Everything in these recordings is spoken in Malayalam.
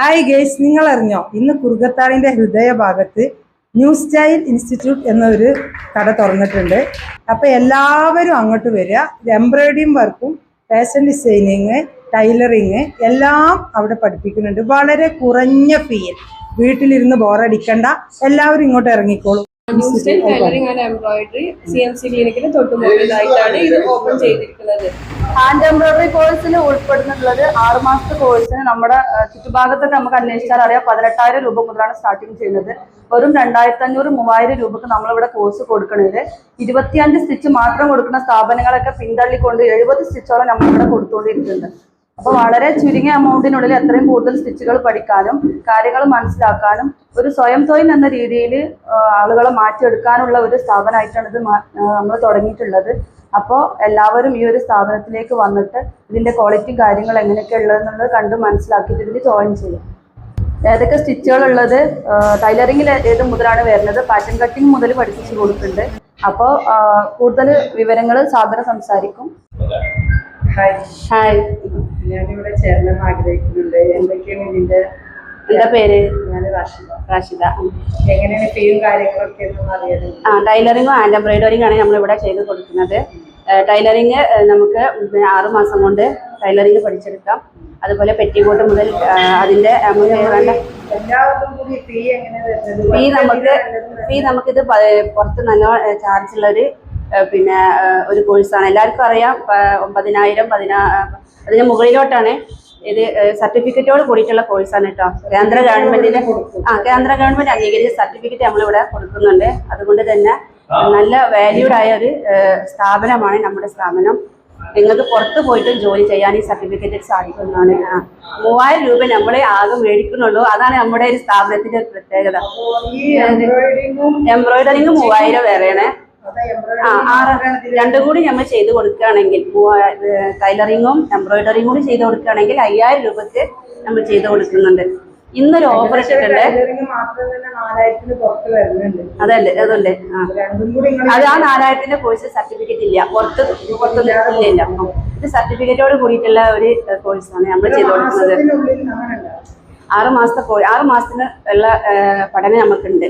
ഹായ് ഗേസ് നിങ്ങൾ അറിഞ്ഞോ ഇന്ന് കുറുകത്താടിന്റെ ഹൃദയഭാഗത്ത് ന്യൂ സ്റ്റൈൽ ഇൻസ്റ്റിറ്റ്യൂട്ട് എന്നൊരു കട തുറന്നിട്ടുണ്ട്. അപ്പൊ എല്ലാവരും അങ്ങോട്ട് വരിക. എംബ്രോയിഡറിയും വർക്കും ഫാഷൻ ഡിസൈനിങ് ടൈലറിങ് എല്ലാം അവിടെ പഠിപ്പിക്കുന്നുണ്ട്. വളരെ കുറഞ്ഞ ഫീൽ വീട്ടിലിരുന്ന് ബോറടിക്കണ്ട എല്ലാവരും ഇങ്ങോട്ട് ഇറങ്ങിക്കോളൂ. New style tailoring and embroidery C M C ക്ലിനിക്കിന് തൊട്ട് മുകളിലായിട്ടാണ് ഇത് ഓപ്പൺ ചെയ്തിരിക്കുന്നത്. ഹാൻഡ് എംബ്രോയിഡറി കോഴ്സിന് ഉൾപ്പെടുന്നുള്ളത് ആറ് മാസത്തെ കോഴ്സിന് നമ്മുടെ ചുറ്റുഭാഗത്തൊക്കെ നമുക്ക് അന്വേഷിച്ചാൽ അറിയാം പതിനെട്ടായിരം രൂപ മുതലാണ് സ്റ്റാർട്ടിങ് ചെയ്യുന്നത്. വെറും രണ്ടായിരത്തി അഞ്ഞൂറ് മൂവായിരം രൂപക്ക് നമ്മളിവിടെ കോഴ്സ് കൊടുക്കുന്നത് ഇരുപത്തിയഞ്ച് സ്റ്റിച്ച് മാത്രം കൊടുക്കുന്ന സ്ഥാപനങ്ങളൊക്കെ പിന്തള്ളിക്കൊണ്ട് എഴുപത് സ്റ്റിച്ചോളം നമ്മളിവിടെ കൊടുത്തുകൊണ്ടിരിക്കുന്നുണ്ട് അപ്പൊ വളരെ ചുരുങ്ങിയ എമൗണ്ടിനുള്ളിൽ എത്രയും കൂടുതൽ സ്റ്റിച്ചുകൾ പഠിക്കാനും കാര്യങ്ങൾ മനസ്സിലാക്കാനും ഒരു സ്വയം തൊഴിൽ എന്ന രീതിയിൽ ആളുകളെ മാറ്റിയെടുക്കാനുള്ള ഒരു സ്ഥാപനമായിട്ടാണ് ഇത് നമ്മൾ തുടങ്ങിയിട്ടുള്ളത്. അപ്പോൾ എല്ലാവരും ഈ ഒരു സ്ഥാപനത്തിലേക്ക് വന്നിട്ട് ഇതിന്റെ ക്വാളിറ്റി കാര്യങ്ങൾ എങ്ങനെയൊക്കെ ഉള്ളതെന്നുള്ളത് കണ്ട് മനസ്സിലാക്കിയിട്ട് ഇതിൽ ജോയിൻ ചെയ്യാം. ഏതൊക്കെ സ്റ്റിച്ചുകൾ ഉള്ളത് ടൈലറിംഗിൽ ഏത് മുതലാണ് വരുന്നത് പാറ്റേൺ കട്ടിങ് മുതൽ പഠിപ്പിച്ചു കൊടുക്കുന്നുണ്ട്. അപ്പോൾ കൂടുതൽ വിവരങ്ങൾ സാബിന സംസാരിക്കും. ഹായ് ഞാനിവിടെ ചേർന്ന് ആഗ്രഹിക്കുന്നുണ്ട്. എന്തൊക്കെയാണ് ഇതിന്റെ എന്താ പേര്? റാഷിദ. എങ്ങനെയാണ് ഫീയും കാര്യങ്ങളൊക്കെ ആ ടൈലറിങ്ങും ആൻഡ് എംബ്രോയിഡറിംഗ് ആണ് നമ്മളിവിടെ ചെയ്ത് കൊടുക്കുന്നത്. ടൈലറിങ് നമുക്ക് ആറു മാസം കൊണ്ട് ടൈലറിങ് പഠിച്ചെടുക്കാം. അതുപോലെ പെറ്റിക്കോട്ട് മുതൽ അതിന്റെ ഫീ നമുക്ക് ഫീ നമുക്കിത് പുറത്ത് നല്ല ചാർജ് ഉള്ള ഒരു പിന്നെ ഒരു കോഴ്സാണ്. എല്ലാവർക്കും അറിയാം. ഒമ്പതിനായിരം പതിനാ അതിന് മുകളിലോട്ടാണ്. ഇത് സർട്ടിഫിക്കറ്റോട് കൂടിയിട്ടുള്ള കോഴ്സാണ് കേട്ടോ കേന്ദ്ര ഗവൺമെന്റിന്റെ ആ കേന്ദ്ര ഗവൺമെന്റ് അംഗീകരിച്ച സർട്ടിഫിക്കറ്റ് നമ്മളിവിടെ കൊടുക്കുന്നുണ്ട്. അതുകൊണ്ട് തന്നെ നല്ല വാല്യൂഡ് ആയ ഒരു സ്ഥാപനമാണ് നമ്മുടെ സ്ഥാപനം. നിങ്ങൾക്ക് പുറത്ത് പോയിട്ടും ജോലി ചെയ്യാൻ ഈ സർട്ടിഫിക്കറ്റ് സാധിക്കുന്നതാണ്. മൂവായിരം രൂപ നമ്മളെ ആകെ മേടിക്കുന്നുള്ളൂ. അതാണ് നമ്മുടെ ഒരു സ്ഥാപനത്തിന്റെ പ്രത്യേകത. എംബ്രോയിഡറിങ് മൂവായിരം വേറെയാണ്. രണ്ടും കൂടി നമ്മൾ ചെയ്ത് കൊടുക്കുകയാണെങ്കിൽ ടൈലറിങ്ങും എംബ്രോയിഡറിയും കൂടി ചെയ്ത് കൊടുക്കുകയാണെങ്കിൽ അയ്യായിരം രൂപക്ക് നമ്മൾ ചെയ്ത് കൊടുക്കുന്നുണ്ട്. ഇന്നൊരു ഓഫർ ഇട്ടിട്ടുണ്ട്. അതല്ലേ അതുണ്ട്. അത് ആ നാലായിരത്തിന്റെ കോഴ്സ് സർട്ടിഫിക്കറ്റ് ഇല്ല. പുറത്ത് പുറത്ത് ഇല്ല. ഇത് സർട്ടിഫിക്കറ്റോട് കൂടിയിട്ടുള്ള ഒരു കോഴ്സാണ് നമ്മൾ ചെയ്ത് കൊടുക്കുന്നത്. ആറ് മാസത്തെ ആറ് മാസത്തിന് ഉള്ള പഠനം നമുക്കുണ്ട്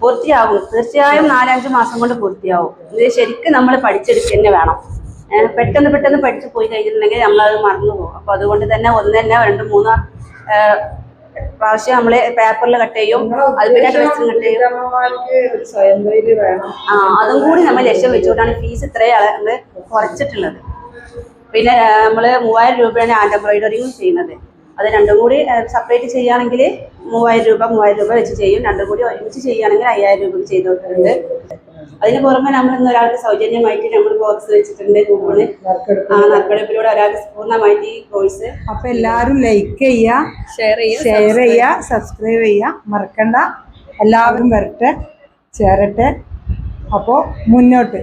പൂർത്തിയാവും തീർച്ചയായും നാലഞ്ച് മാസം കൊണ്ട് പൂർത്തിയാവും. ഇത് ശരിക്കും നമ്മൾ പഠിച്ചെടുക്കുക തന്നെ വേണം. പെട്ടെന്ന് പെട്ടെന്ന് പഠിച്ചു പോയി കഴിഞ്ഞിട്ടുണ്ടെങ്കിൽ നമ്മളത് മറന്നു പോകും. അപ്പോൾ അതുകൊണ്ട് തന്നെ ഒന്ന് തന്നെ രണ്ട് മൂന്ന് പ്രാവശ്യം നമ്മൾ പേപ്പറിൽ കട്ട് ചെയ്യും. അത് പിന്നെ ഡ്രസ്സിൽ കട്ട് ചെയ്യും. ആ അതും കൂടി നമ്മൾ ലക്ഷ്യം വെച്ചുകൊണ്ടാണ് ഫീസ് ഇത്രയാണ് നമ്മൾ കുറച്ചിട്ടുള്ളത്. പിന്നെ നമ്മൾ മൂവായിരം രൂപയാണ് ആൻഡ് എംബ്രോയിഡറിയും ചെയ്യുന്നത്. അത് രണ്ടും കൂടി സെപ്പറേറ്റ് ചെയ്യുകയാണെങ്കിൽ മൂവായിരം രൂപ മൂവായിരം രൂപ വെച്ച് ചെയ്യും. രണ്ടും കൂടി ഒരുമിച്ച് ചെയ്യുകയാണെങ്കിൽ അയ്യായിരം രൂപ ചെയ്ത് കൊടുക്കുന്നുണ്ട്. അതിന് പുറമെ നമ്മൾ ഇന്ന് ഒരാൾക്ക് സൗജന്യമായിട്ട് നമ്മൾ ബോക്സ് വെച്ചിട്ടുണ്ട് കൂപ്പണ് ആ നറുക്കെടുപ്പിലൂടെ ഒരാൾക്ക് പൂർണമായിട്ട് ഈ കോഴ്സ് അപ്പൊ എല്ലാവരും ലൈക്ക് ചെയ്യുക ഷെയർ ചെയ്യുക ഷെയർ ചെയ്യുക സബ്സ്ക്രൈബ് ചെയ്യുക. മറക്കണ്ട. എല്ലാവരും വരട്ടെ ചേരട്ടെ. അപ്പോൾ മുന്നോട്ട്.